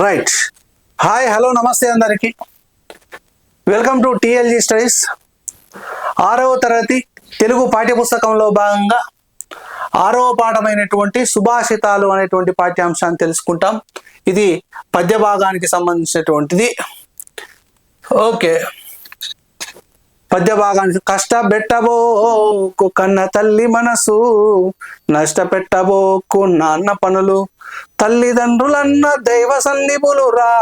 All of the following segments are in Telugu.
రైట్ హాయ్ హలో నమస్తే అందరికి. వెల్కమ్ టు టిఎల్జి స్టడీస్ ఆరవ తరగతి తెలుగు పాఠ్యపుస్తకంలో భాగంగా ఆరవ పాఠమైనటువంటి సుభాషితాలు అనేటువంటి పాఠ్యాంశాన్ని తెలుసుకుంటాం. ఇది పద్య భాగానికి సంబంధించినటువంటిది. ఓకే పద్య భాగానికి కష్టపెట్టబోకు కన్న తల్లి మనసు నష్టపెట్టబోకు నాన్న పనులు తల్లిదండ్రులన్న దైవ సన్నిపులు రా.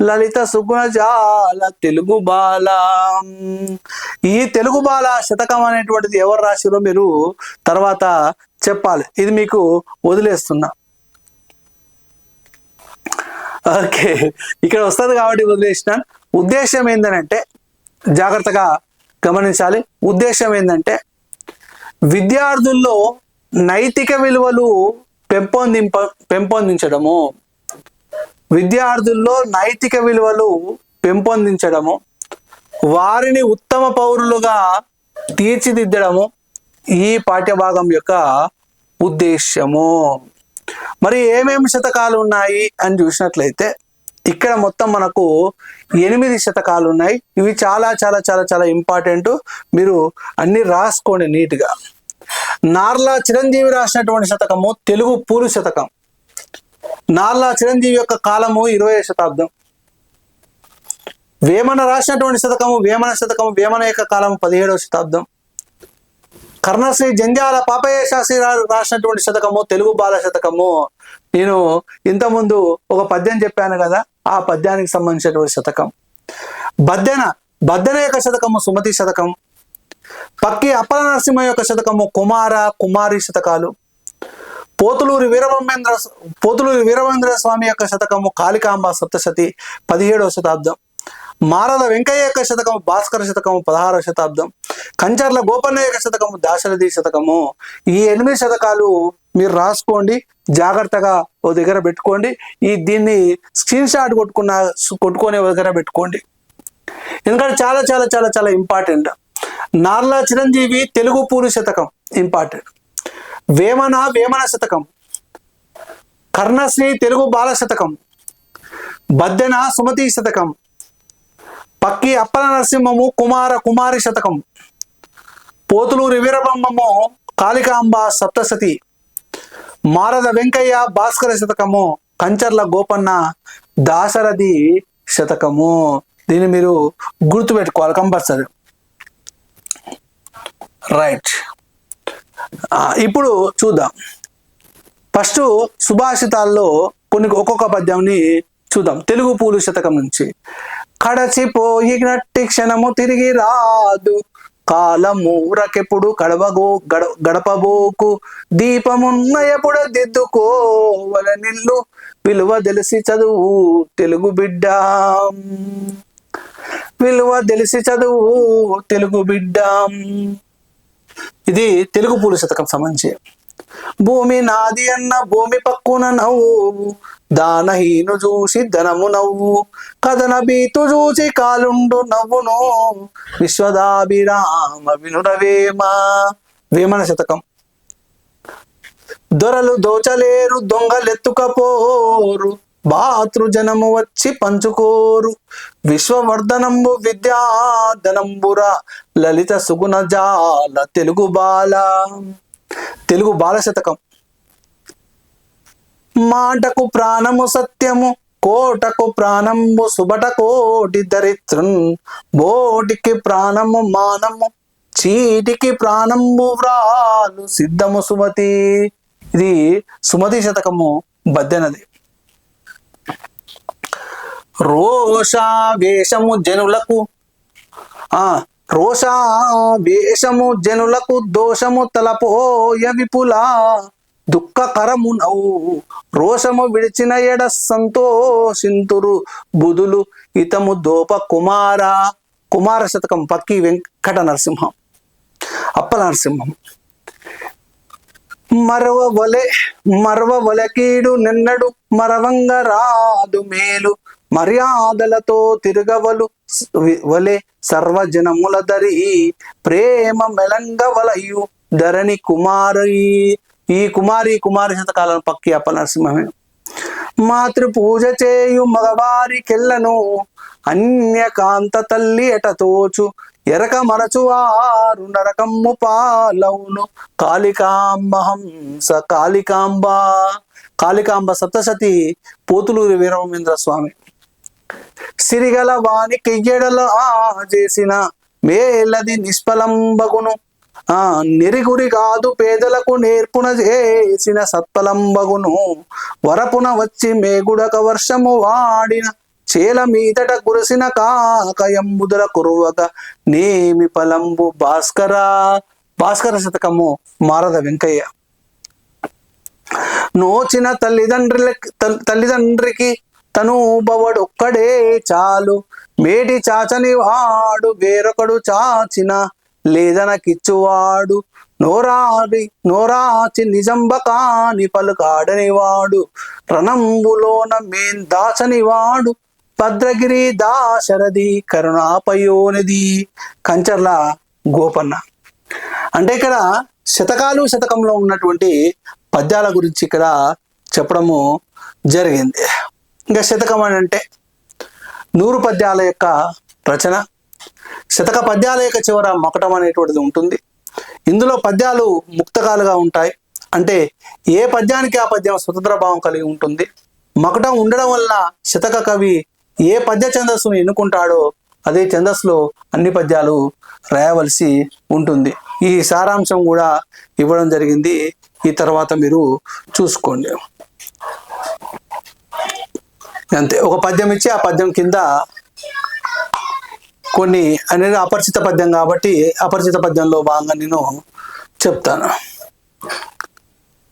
లలిత సుగుణజాల తెలుగు బాల. ఈ తెలుగు బాల శతకం అనేటువంటిది ఎవరు రాసిరో మీరు తర్వాత చెప్పాలి. ఇది మీకు వదిలేస్తున్నా. ఓకే. ఇక్కడ వస్తుంది కాబట్టి వదిలేసిన. ఉద్దేశం ఏంటంటే జాగ్రత్తగా గమనించాలి. ఉద్దేశం ఏంటంటే విద్యార్థుల్లో నైతిక విలువలు పెంపొందింప పెంపొందించడము. విద్యార్థుల్లో నైతిక విలువలు పెంపొందించడము. వారిని ఉత్తమ పౌరులుగా తీర్చిదిద్దడము ఈ పాఠ్యభాగం యొక్క ఉద్దేశ్యము మరి ఏమేమి శతకాలు ఉన్నాయి అని చూసినట్లయితే ఇక్కడ మొత్తం మనకు ఎనిమిది శతకాలు ఉన్నాయి ఇవి చాలా చాలా చాలా చాలా ఇంపార్టెంట్ మీరు అన్ని రాసుకోండి నీట్గా. నార్లా చిరంజీవి రాసినటువంటి శతకము తెలుగు పూలు శతకం. నార్లా చిరంజీవి యొక్క కాలము ఇరవై శతాబ్దం. వేమన రాసినటువంటి శతకము వేమన శతకము వేమన యొక్క కాలం పదిహేడవ శతాబ్దం. కర్ణశ్రీ జంధ్యాల పాపయ్య శాస్త్రి రాసినటువంటి శతకము తెలుగు బాల శతకము. నేను ఇంతకుముందు ఒక పద్యం చెప్పాను కదా ఆ పద్యానికి సంబంధించినటువంటి శతకం. బద్దెన బద్దెన యొక్క శతకము సుమతి శతకం. పక్కి అప్పల నరసింహ యొక్క శతకము కుమార కుమారి శతకాలు. పోతులూరి వీరబ్రహ్మేంద్ర పోతులూరి వీరభేంద్ర స్వామి యొక్క శతకము కాళికాంబ సప్తశతి పదిహేడవ శతాబ్దం. మారద వెంకయ్య యొక్క శతకము భాస్కర శతకము పదహారవ శతాబ్దం కంచర్ల గోపన్న యొక్క శతకము దాశరథి శతకము. ఈ ఎనిమిది శతకాలు మీరు రాసుకోండి జాగ్రత్తగా ఓ దగ్గర పెట్టుకోండి. ఈ దీన్ని స్క్రీన్ షాట్ కొట్టుకున్న కొట్టుకొని ఓ దగ్గర పెట్టుకోండి. ఎందుకంటే చాలా చాలా చాలా చాలా ఇంపార్టెంట్ నార్లా చిరంజీవి తెలుగు పూలు శతకం ఇంపార్టెంట్ వేమన వేమన శతకం. కర్ణశ్రీ తెలుగు బాల శతకం. బద్దెన సుమతి శతకం. పక్కి అప్పల నరసింహము కుమార కుమారి శతకం. పోతులూరి వీరబ్రహ్మము కాళికాంబ సప్తసతి మారద వెంకయ్య భాస్కర శతకము కంచర్ల గోపన్న దాశరథి శతకము. దీన్ని మీరు గుర్తుపెట్టుకోవాలి కంపల్సరీ. రైట్. ఇప్పుడు చూద్దాం. ఫస్ట్ సుభాషితాల్లో కొన్ని ఒక్కొక్క పద్యంని చూద్దాం. తెలుగు పూలు శతకం నుంచి. కడచిపోయినట్టి క్షణము తిరిగి రాదు. కాలము రకెప్పుడు కడవగో గడ గడపబోకు. దీపమున్న ఎప్పుడు దిద్దుకోవల నిల్లు విలువ తెలిసి చదువు తెలుగు బిడ్డ. విలువ తెలిసి చదువు తెలుగు బిడ్డ. ఇది తెలుగు పూల శతకం సంబంధించి. భూమి నాది అన్న భూమి పక్కున నవ్వు. దానహీను చూసి ధనము నవ్వు కథన బీతు చూసి కాలుండు నవ్వును. విశ్వదాభిరామ వినురవేమ వేమన శతకం. దొరలు దోచలేరు దొంగలెత్తుకపోరు భాతృజనము వచ్చి పంచుకోరు. విశ్వవర్ధనంబు విద్యాధనంబుర లలిత సుగుణ జాల తెలుగు బాల. తెలుగు బాల శతకం. మాటకు ప్రాణము సత్యము కోటకు ప్రాణము సుబట కోటి దరిత్రున్ బోటికి ప్రాణము మానము చీటికి ప్రాణము వ్రాలు సిద్ధము సుమతి. ఇది సుమతి శతకము బద్దెనది. రోషావేశము జనులకు ఆ రోషావేశము జనులకు దోషము తలపోయ విపులా. దుఃఖకరము నవ్వు రోషము విడిచిన ఎడ సంతోషింతురు బుధులు ఇతము దోప కుమార. కుమార శతకం పక్కి వెంకట నరసింహం. అప్పల నరసింహం. మరవ వలె మరవ వలకీడు నిన్నడు మరవంగ రాదు మేలు. మర్యాదలతో తిరగవలు వలె సర్వజనముల దరి. ప్రేమ మెలంగ వలయు ధరణి కుమారీ. ఈ కుమారి కుమారి శతకాలను పక్కి అప్ప నరసింహమే. మాతృ పూజ చేయు మగవారికెళ్ళను అన్యకాంత తల్లి ఎట తోచు ఎరక మరచువారు నరకమ్ము పాలవును. కాళికాంబహంస కాళికాంబ కాళికాంబ సప్తసతి పోతులూరి వీరమేంద్ర స్వామి. సిరిగల వాని కెయ్యడల ఆ చేసిన మేలది నిష్ఫలంబగును. ఆ నెరిగురి కాదు పేదలకు నేర్పున చేసిన సత్ఫలంబగును. వరపున వచ్చి మేగుడక వర్షము వాడిన చేల మీదట కురిసిన కాకయంబుదల కురువక నేమి పలంబు భాస్కర. భాస్కర శతకము మారద వెంకయ్య. నోచిన తల్లిదండ్రుల తల్లిదండ్రికి తను బవడు ఒక్కడే చాలు. మేటి చాచని వాడు వేరొకడు చాచిన లేదనకిచ్చువాడు నోరారి నోరాచి నిజంబ కాని పలుకాడని రణంబులోన మేం దాచనివాడు. భద్రగిరి దాశరథి కరుణాపయోనిది కంచర్ల గోపన్న. అంటే ఇక్కడ శతకాలు శతకంలో ఉన్నటువంటి పద్యాల గురించి ఇక్కడ చెప్పడము జరిగింది. ఇంకా శతకం అని అంటే నూరు పద్యాల యొక్క రచన శతక పద్యాల యొక్క చివర మకటం అనేటువంటిది ఉంటుంది. ఇందులో పద్యాలు ముక్తకాలుగా ఉంటాయి. అంటే ఏ పద్యానికి ఆ పద్యం స్వతంత్ర భావం కలిగి ఉంటుంది? మకటం ఉండడం వల్ల శతక కవి ఏ పద్య ఛందస్సును ఎన్నుకుంటాడో అదే ఛందస్సులో అన్ని పద్యాలు రాయవలసి ఉంటుంది. ఈ సారాంశం కూడా ఇవ్వడం జరిగింది. ఈ తర్వాత మీరు చూసుకోండి. అంతే. ఒక పద్యం ఇచ్చి ఆ పద్యం కింద కొన్ని అనేది అపరిచిత పద్యం కాబట్టి అపరిచిత పద్యంలో భాగంగా నేను చెప్తాను.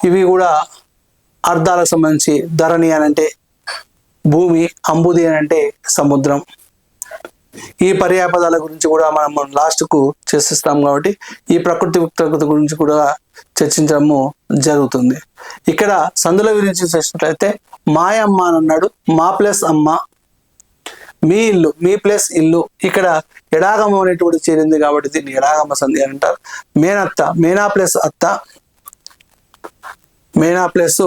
ఇవి కూడా అర్థాలకు సంబంధించి ధరణి అని అంటే భూమి అంబుది అని అంటే సముద్రం. ఈ పర్యాపదాల గురించి కూడా మనం లాస్ట్కు చర్చిస్తాం కాబట్టి ఈ ప్రకృతి ప్రకృతి గురించి కూడా చర్చించడము జరుగుతుంది. ఇక్కడ సందుల గురించి చూసినట్లయితే మాయమ్మ అని అన్నాడు మా ప్లస్ అమ్మ మీ ఇల్లు మీ ప్లేస్ ఇల్లు ఇక్కడ ఎడాగమం అనేటువంటి చేరింది కాబట్టి దీన్ని ఎడాగమ సంధి అని అంటారు. మేనత్త మేనా ప్లస్ అత్త మేనా ప్లస్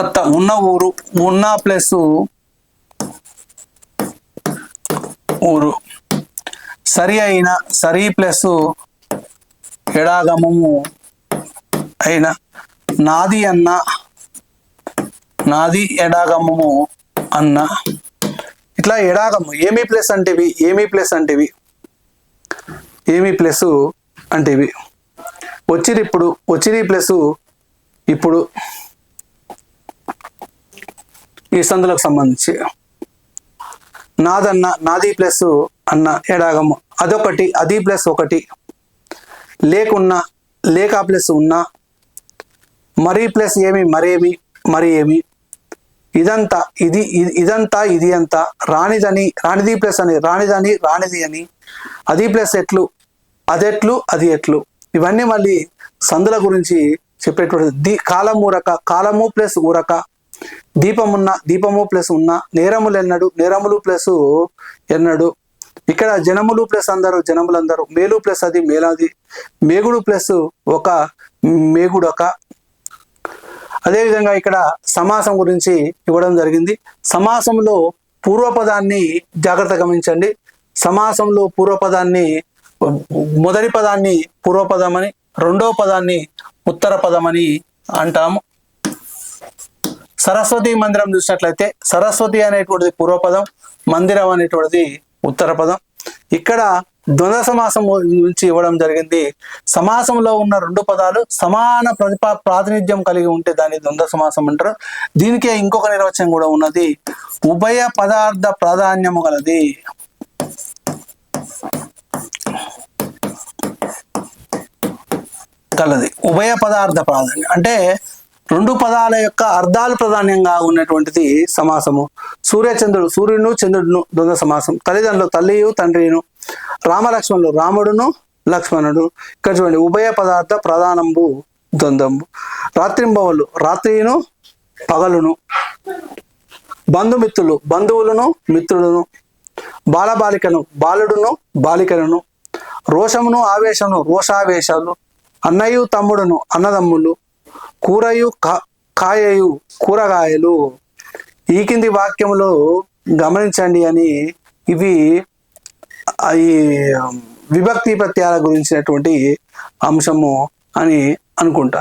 అత్త ఉన్న ఊరు ఉన్న ప్లస్ ఊరు. సరి అయిన సరి ప్లస్ ఎడాగమము అయిన నాది అన్న నాది ఎడాగమము అన్న. ఇట్లా ఎడాగము ఏమీ ప్లస్ అంటేవి ఏమీ ప్లస్ అంటేవి. ఏమీ ప్లస్ అంటేవి. వచ్చిరి ఇప్పుడు వచ్చిరి ప్లస్ ఇప్పుడు ఈ సందులకు సంబంధించి. నాదన్న నాది ప్లస్ అన్న ఎడాగము అదొకటి అది ప్లస్ ఒకటి. లేకున్నా లేక ప్లస్ ఉన్నా మరి ప్లస్ ఏమి మరేమి మరి ఏమి? ఇదంతా ఇది ఇదంతా ఇది అంతా రానిదని రానిది ప్లస్ అని రానిదని రానిది అని అది ప్లస్ ఎట్లు అదెట్లు అది ఎట్లు. ఇవన్నీ మళ్ళీ సందుల గురించి చెప్పేటువంటి దీ కాలం ఊరక కాలము ప్లస్ ఊరక. దీపమున్న దీపము ప్లస్ ఉన్న నేరములు ఎన్నడు నేరములు ప్లస్ ఎన్నడు. ఇక్కడ జనములు ప్లస్ అందరు జనములందరూ. మేలు ప్లస్ అది మేలాది. మేగుడు ప్లస్ ఒక మేగుడు ఒక అదేవిధంగా ఇక్కడ సమాసం గురించి ఇవ్వడం జరిగింది. సమాసంలో పూర్వపదాన్ని జాగ్రత్త గమనించండి. సమాసంలో పూర్వపదాన్ని మొదటి పదాన్ని పూర్వపదం అని పదాన్ని ఉత్తర పదం అని అంటాము. సరస్వతి మందిరం చూసినట్లయితే సరస్వతి అనేటువంటిది పూర్వపదం మందిరం అనేటువంటిది ఉత్తర పదం. ఇక్కడ ద్వంద్వ సమాసం నుంచి ఇవ్వడం జరిగింది. సమాసంలో ఉన్న రెండు పదాలు సమాన ప్రతిపా ప్రాతినిధ్యం కలిగి ఉంటే దాన్ని ద్వంద్వ సమాసం అంటారు. దీనికే ఇంకొక నిర్వచనం కూడా ఉన్నది. ఉభయ పదార్థ ప్రాధాన్యము గలది. కలది ఉభయ పదార్థ ప్రాధాన్యం. అంటే రెండు పదాల యొక్క అర్థాలు ప్రధానంగా ఉన్నటువంటిది సమాసము. సూర్యచంద్రుడు సూర్యుడు చంద్రుడును ద్వంద్వ సమాసం. తల్లిదండ్రులు తల్లియు తండ్రిను రామలక్ష్మణులు రాముడును లక్ష్మణుడు. ఇక్కడ చూడండి ఉభయ పదార్థ ప్రధానంబు ద్వంద్వంబు. రాత్రింబవలు రాత్రిను పగలును. బంధుమిత్రులు బంధువులను మిత్రులను బాలబాలికను బాలుడును బాలికలను. రోషమును ఆవేశమును రోషావేశాలు. అన్నయు తమ్ముడును అన్నదమ్ములు. కూరయు కాయయు కూరగాయలు ఈ కింది వాక్యంలో గమనించండి అని ఇవి ఈ విభక్తి ప్రత్యాల గురించినటువంటి అంశము అని అనుకుంటా.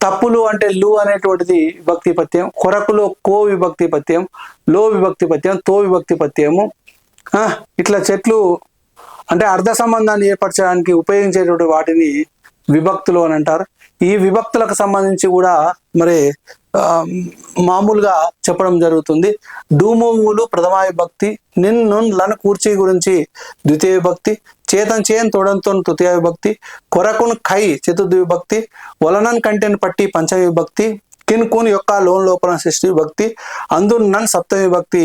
తప్పులు అంటే లు అనేటువంటిది విభక్తి పత్యం కొరకులో కో విభక్తి పత్యం లో విభక్తి పత్యం తో విభక్తి పత్యము ఇట్లా చెట్లు అంటే అర్ధ సంబంధాన్ని ఏర్పరచడానికి ఉపయోగించేటువంటి వాటిని విభక్తులు అని అంటారు. ఈ విభక్తులకు సంబంధించి కూడా మరి మామూలుగా చెప్పడం జరుగుతుంది. డూమూములు ప్రథమ విభక్తి నిన్ నున్లను కూర్చి గురించి ద్వితీయ విభక్తి చేతన్ చేయన్ తోడంతో తృతీయ విభక్తి కొరకున్ ఖై చతుర్థ విభక్తి వలనన్ కంటెన్ పట్టి పంచమ విభక్తి కిన్ కున్ యొక్క లోన్ లోపల సృష్టి విభక్తి అందు నన్ సప్తమ విభక్తి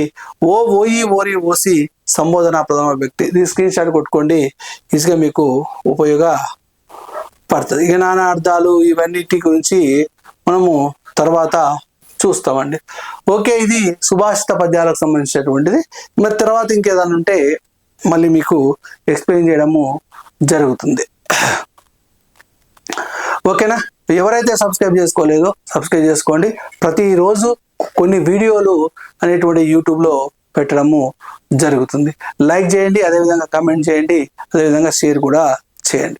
ఓ ఓయి ఓరి ఓసి సంబోధన ప్రథమ విభక్తి ఇది స్క్రీన్ షాట్ కొట్టుకోండి. ఈజీగా మీకు ఉపయోగ పడుతుంది. జ్ఞానార్థాలు ఇవన్నిటి గురించి మనము తర్వాత చూస్తామండి. ఓకే ఇది సుభాషిత పద్యాలకు సంబంధించినటువంటిది. మరి తర్వాత ఇంకేదైనా ఉంటే మళ్ళీ మీకు ఎక్స్ప్లెయిన్ చేయడము జరుగుతుంది. ఓకేనా? ఎవరైతే సబ్స్క్రైబ్ చేసుకోలేదో సబ్స్క్రైబ్ చేసుకోండి. ప్రతిరోజు కొన్ని వీడియోలు అనేటువంటి యూట్యూబ్లో పెట్టడము జరుగుతుంది. లైక్ చేయండి అదేవిధంగా కామెంట్ చేయండి అదేవిధంగా షేర్ కూడా చేయండి.